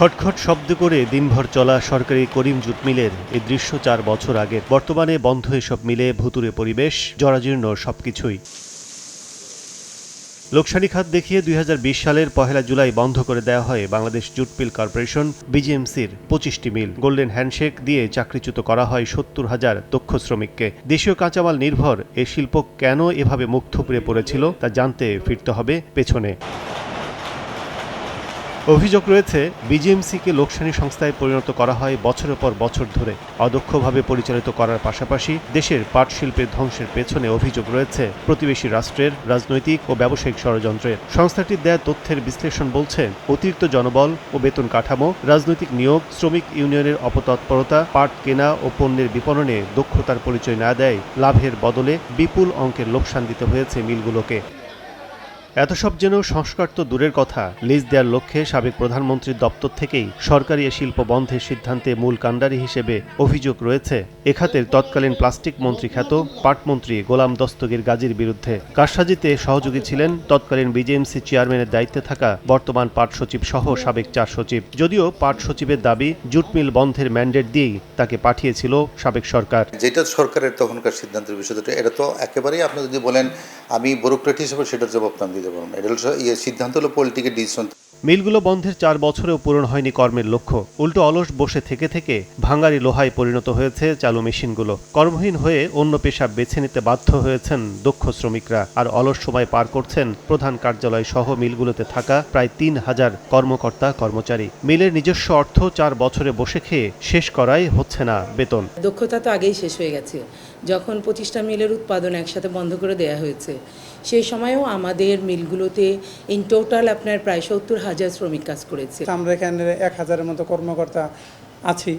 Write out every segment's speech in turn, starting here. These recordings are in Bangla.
খটখট শব্দ করে দিনভর চলা সরকারি করিম জুট মিলের এই দৃশ্য চার বছর আগে বর্তমানে বন্ধ এসব মিলে ভুতুরে পরিবেশ, জরাজীর্ণ সবকিছুই। লোকসানি খাত দেখিয়ে দুই হাজার বিশ সালের পহেলা জুলাই বন্ধ করে দেওয়া হয় বাংলাদেশ জুট মিল কর্পোরেশন, বিজিএমসির পঁচিশটি মিল। গোল্ডেন হ্যান্ডশেক দিয়ে চাকরিচ্যুত করা হয় সত্তর হাজার দক্ষ শ্রমিককে। দেশীয় কাঁচামাল নির্ভর এ শিল্প কেন এভাবে মুখ থুপড়ে পড়েছিল তা জানতে ফিরতে হবে পেছনে। অভিযোগ রয়েছে, বিজিএমসিকে লোকসানি সংস্থায় পরিণত করা হয় বছরের পর বছর ধরে। অদক্ষভাবে পরিচালিত করার পাশাপাশি দেশের পাট শিল্পের ধ্বংসের পেছনে অভিযোগ রয়েছে প্রতিবেশী রাষ্ট্রের, রাজনৈতিক ও ব্যবসায়িক ষড়যন্ত্রের। সংস্থাটির দেয়া তথ্যের বিশ্লেষণ বলছে, অতিরিক্ত জনবল ও বেতন কাঠামো, রাজনৈতিক নিয়োগ, শ্রমিক ইউনিয়নের অপতৎপরতা, পাট কেনা ও পণ্যের বিপণনে দক্ষতার পরিচয় না দেয়, লাভের বদলে বিপুল অঙ্কের লোকসান দিতে হয়েছে মিলগুলোকে। এত সব যেন সংস্কার তো দূরের কথা। লিজ দেওয়ার লক্ষ্যে সাবেক প্রধানমন্ত্রীর দপ্তর থেকেই সরকারি এ শিল্প বন্ধের সিদ্ধান্তে মূল কাণ্ডারি হিসেবে অভিযোগ রয়েছে। এখাতের তৎকালীন প্লাস্টিক মন্ত্রী খ্যাত পাটমন্ত্রী গোলাম দস্তগীর গাজীর বিরুদ্ধে কারসাজিতে সহযোগী ছিলেন তৎকালীন বিজেএমসি চেয়ারম্যানের দায়িত্বে থাকা বর্তমান পাট সচিব সহ সাবেক চার সচিব। যদিও পাট সচিবের দাবি জুট মিল বন্ধের ম্যান্ডেট দিয়েই তাকে পাঠিয়েছিল সাবেক সরকার। যেটা সরকারের তখনকার সিদ্ধান্তের বিষয়টা এটা তো একেবারেই আপনি যদি বলেন আমি ব্যুরোক্রেট হিসেবে সেটার জবাব আমি দিতে পারব না। এটা হলো ইয়ে সিদ্ধান্ত হলো পলিটিকের ডিসিশন মিলগুলো বন্ধের চার বছরেও পূরণ হয়নি কর্মের লক্ষ্য। উল্টো অলস বসে থেকে থেকে ভাঙারি লোহায় পরিণত হয়েছে চালু মেশিনগুলো। কর্মহীন হয়ে অন্য পেশা বেছে নিতে বাধ্য হয়েছেন দক্ষ শ্রমিকরা। আর অলস সময় পার করছেন প্রধান কার্যালয় সহ মিলগুলোতে থাকা প্রায় তিন হাজার কর্মকর্তা, কর্মচারী। মিলের নিজস্ব অর্থ চার বছরে বসে খেয়ে শেষ করাই হচ্ছে না বেতন। দক্ষতা তো আগেই শেষ হয়ে গেছে। যখন পঁচিশটা মিলের উৎপাদন একসাথে বন্ধ করে দেয়া হয়েছে সেই সময়েও আমাদের মিলগুলোতে ইন টোটাল আপনার প্রায় সত্তর হাজার শ্রমিক কাজ করেছে। আমরা এখানে এক হাজারের মতো কর্মকর্তা আছি।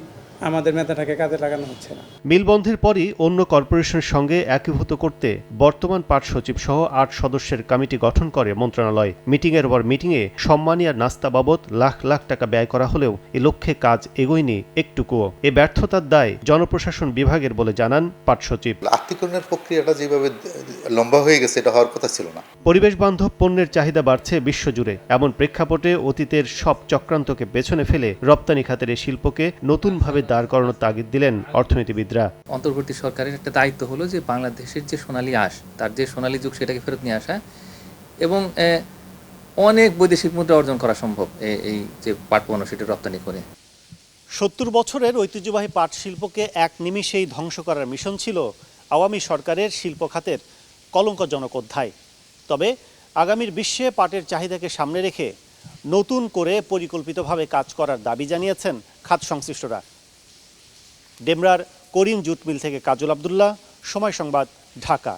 আমাদের মেধাটাকে কাজে লাগানো হচ্ছে না। মিল বন্ধের পরই অন্য কর্পোরেশনের সঙ্গে একীভূত করতে বর্তমান পাট সচিব সহ আট সদস্যের কমিটি গঠন করে মন্ত্রণালয়। মিটিংয়ের পর মিটিংয়ে সম্মানী আর নাস্তা বাবদ লাখ লাখ টাকা ব্যয় করা হলেও এ লক্ষ্যে কাজ এগোয়নি একটুকুও। এ ব্যর্থতার দায় জনপ্রশাসন বিভাগের বলে জানান পাট সচিব। আত্মীকরণের প্রক্রিয়াটা যেভাবে লম্বা হয়ে গেছে এটা হওয়ার কথা ছিল না। পরিবেশ বান্ধব পণ্যের চাহিদা বাড়ছে বিশ্বজুড়ে। এমন প্রেক্ষাপটে অতীতের সব চক্রান্তকে পেছনে ফেলে রপ্তানি খাতের এই শিল্পকে নতুনভাবে দাঁড় করানোর তাগিদ দিলেন অর্থনীতিবিদরা। অন্তর্বর্তী সরকারের একটা দায়িত্ব হলো যে বাংলাদেশের যে সোনালী আঁশ তার যে সোনালী যুগ সেটাকে ফেরত নিয়ে আসা এবং অনেক বৈদেশিক মুদ্রা অর্জন করা সম্ভব এই যে পাট পণ্য সেটা রপ্তানি করে। সত্তর বছরের ঐতিহ্যবাহী পাট শিল্পকে এক নিমিষেই ধ্বংস করার মিশন ছিল আওয়ামী সরকারের শিল্প খাতের কলঙ্কজনক অধ্যায়। তবে আগামীর বিশ্বে পাটের চাহিদাকে সামনে রেখে নতুন করে পরিকল্পিতভাবে কাজ করার দাবি জানিয়েছেন খাত সংশ্লিষ্টরা। ডেমরার করিম জুট মিল থেকে কাজল আবদুল্লাহ সময় সংবাদ ঢাকা।